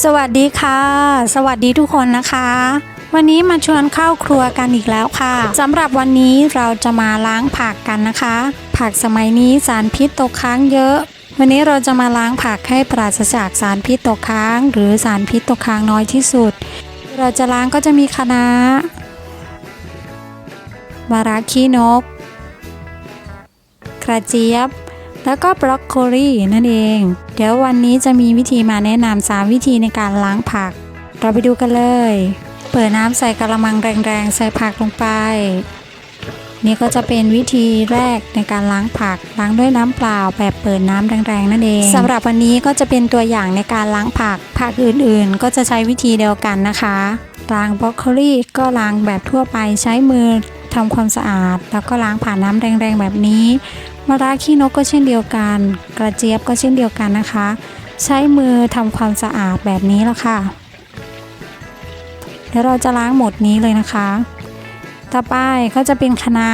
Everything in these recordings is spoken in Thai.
สวัสดีค่ะ สวัสดีทุกคนนะคะ วันนี้มาชวนเข้าครัวกันอีกแล้วค่ะสำหรับวันนี้เราจะมาล้างผักกันนะคะ ผักสมัยนี้สารพิษตกค้างเยอะ วันนี้เราจะมาล้างผักให้ปราศจากสารพิษตกค้าง หรือสารพิษตกค้างน้อยที่สุด เราจะล้างก็จะมีคะน้ามะระขี้นก กระเจี๊ยบ แล้วก็บรอกโคลีนั่นเอง เดี๋ยววันนี้จะมีวิธีมาแนะนำ3วิธีในการล้างผัก เราไปดูกันเลย เปิดน้ำใส่กระมังแรงๆ ใส่ผักลงไป นี่ก็จะเป็นวิธีแรกในการล้างผัก ล้างด้วยน้ำเปล่าแบบเปิดน้ำแรงๆนั่นเองสำหรับวันนี้ก็จะเป็นตัวอย่างในการล้างผัก ผักอื่นๆ ก็จะใช้วิธีเดียวกันนะคะล้างบรอกโคลีก็ล้างแบบทั่วไปใช้มือทำความสะอาด แล้วก็ล้างผ่านน้ำแรงๆแบบนี้ มะระขี้นกก็เช่นเดียวกัน กระเจี๊ยบก็เช่นเดียวกันนะคะ ใช้มือทำความสะอาดแบบนี้แล้วค่ะเดี๋ยวเราจะล้างหมดนี้เลยนะคะ ต่อไปก็จะเป็นคะน้า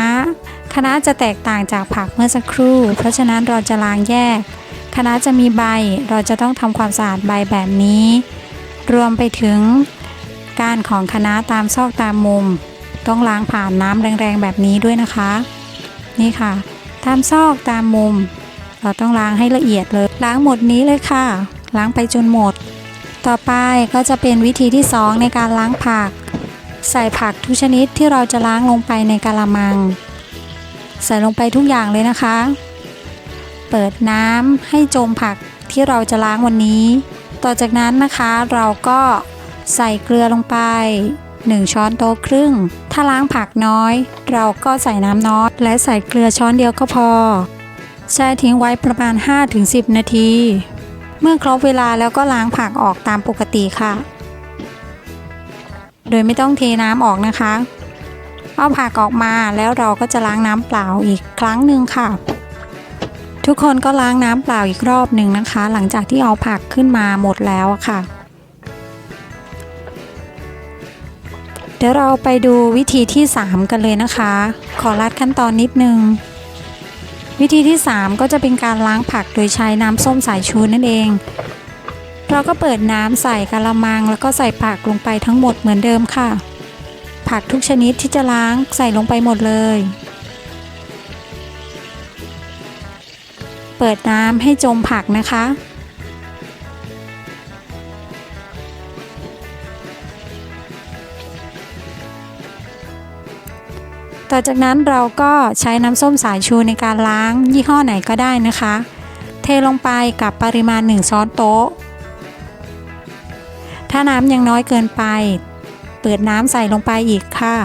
คะน้าจะแตกต่างจากผักเมื่อสักครู่ เพราะฉะนั้นเราจะล้างแยกคะน้าจะมีใบ เราจะต้องทำความสะอาดใบแบบนี้ รวมไปถึงก้านของคะน้าตามซอกตามมุม ต้องล้างผ่านน้ำแรงๆแบบนี้ด้วยนะคะ นี่ค่ะ ตามซอกตามมุม เราต้องล้างให้ละเอียดเลย ล้างหมดนี้เลยค่ะ ล้างไปจนหมด ต่อไปก็จะเป็นวิธีที่ 2 ในการล้างผัก ใส่ผักทุกชนิดที่เราจะล้างลงไปในกะละมัง ใส่ลงไปทุกอย่างเลยนะคะ เปิดน้ำให้จมผักที่เราจะล้างวันนี้ ต่อจากนั้นนะคะเราก็ใส่เกลือลงไป 1 ช้อนโต๊ะครึ่ง ถ้าล้างผักน้อย เราก็ใส่น้ำน้อยและใส่เกลือช้อนเดียวก็พอ แช่ทิ้งไว้ประมาณ 5-10 นาที เมื่อครบเวลาแล้วก็ล้างผักออกตามปกติค่ะ โดยไม่ต้องเทน้ำออกนะคะ เอาผักออกมาแล้วเราก็จะล้างน้ำเปล่าอีกครั้งหนึ่งค่ะทุกคนก็ล้างน้ำเปล่าอีกรอบหนึ่งนะคะ หลังจากที่เอาผักขึ้นมาหมดแล้วค่ะ เดี๋ยวเราไปดูวิธีที่ 3 กันเลยนะคะ ขอลัดขั้นตอนนิดนึง วิธีที่ 3 ก็จะเป็นการล้างผักโดยใช้น้ำส้มสายชูนั่นเอง เราก็เปิดน้ำใส่กะละมัง แล้วก็ใส่ผักลงไปทั้งหมดเหมือนเดิมค่ะ ผักทุกชนิดที่จะล้างใส่ลงไปหมดเลย เปิดน้ำให้จมผักนะคะ ต่อจากนั้นเราก็ใช้น้ำส้มสายชูในการล้าง ยี่ห้อไหนก็ได้นะคะ เทลงไปกับปริมาณ 1 ช้อนโต๊ะ ถ้าน้ำยังน้อยเกินไป เปิดน้ำใส่ลงไปอีกค่ะ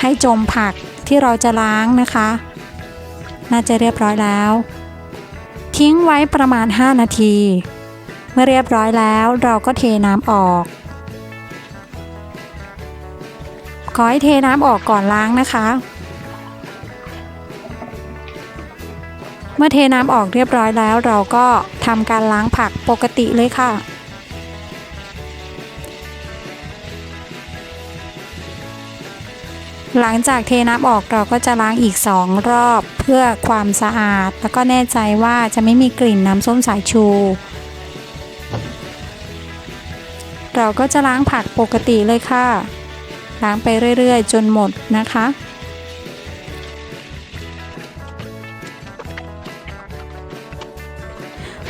ให้จมผักที่เราจะล้างนะคะ น่าจะเรียบร้อยแล้ว ทิ้งไว้ประมาณ 5 นาที เมื่อเรียบร้อยแล้วเราก็เทน้ำออก ขอให้เทน้ำออกก่อนล้างนะคะ เมื่อเทน้ำออกเรียบร้อยแล้ว เราก็ทำการล้างผักปกติเลยค่ะหลังจากเทน้ำออกเราก็จะล้างอีก 2 รอบเพื่อความสะอาด แล้วก็แน่ใจว่าจะไม่มีกลิ่นน้ำส้มสายชู เราก็จะล้างผักปกติเลยค่ะ ล้างไปเรื่อยๆ จนหมดนะคะ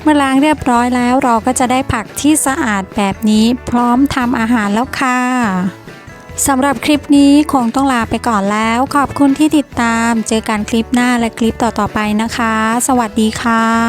เมื่อล้างเรียบร้อยแล้วเราก็จะได้ผักที่สะอาดแบบนี้พร้อมทำอาหารแล้วค่ะสำหรับคลิปนี้คงต้องลาไปก่อนแล้ว ขอบคุณที่ติดตาม เจอกันคลิปหน้าและคลิปต่อๆไปนะคะ สวัสดีค่ะ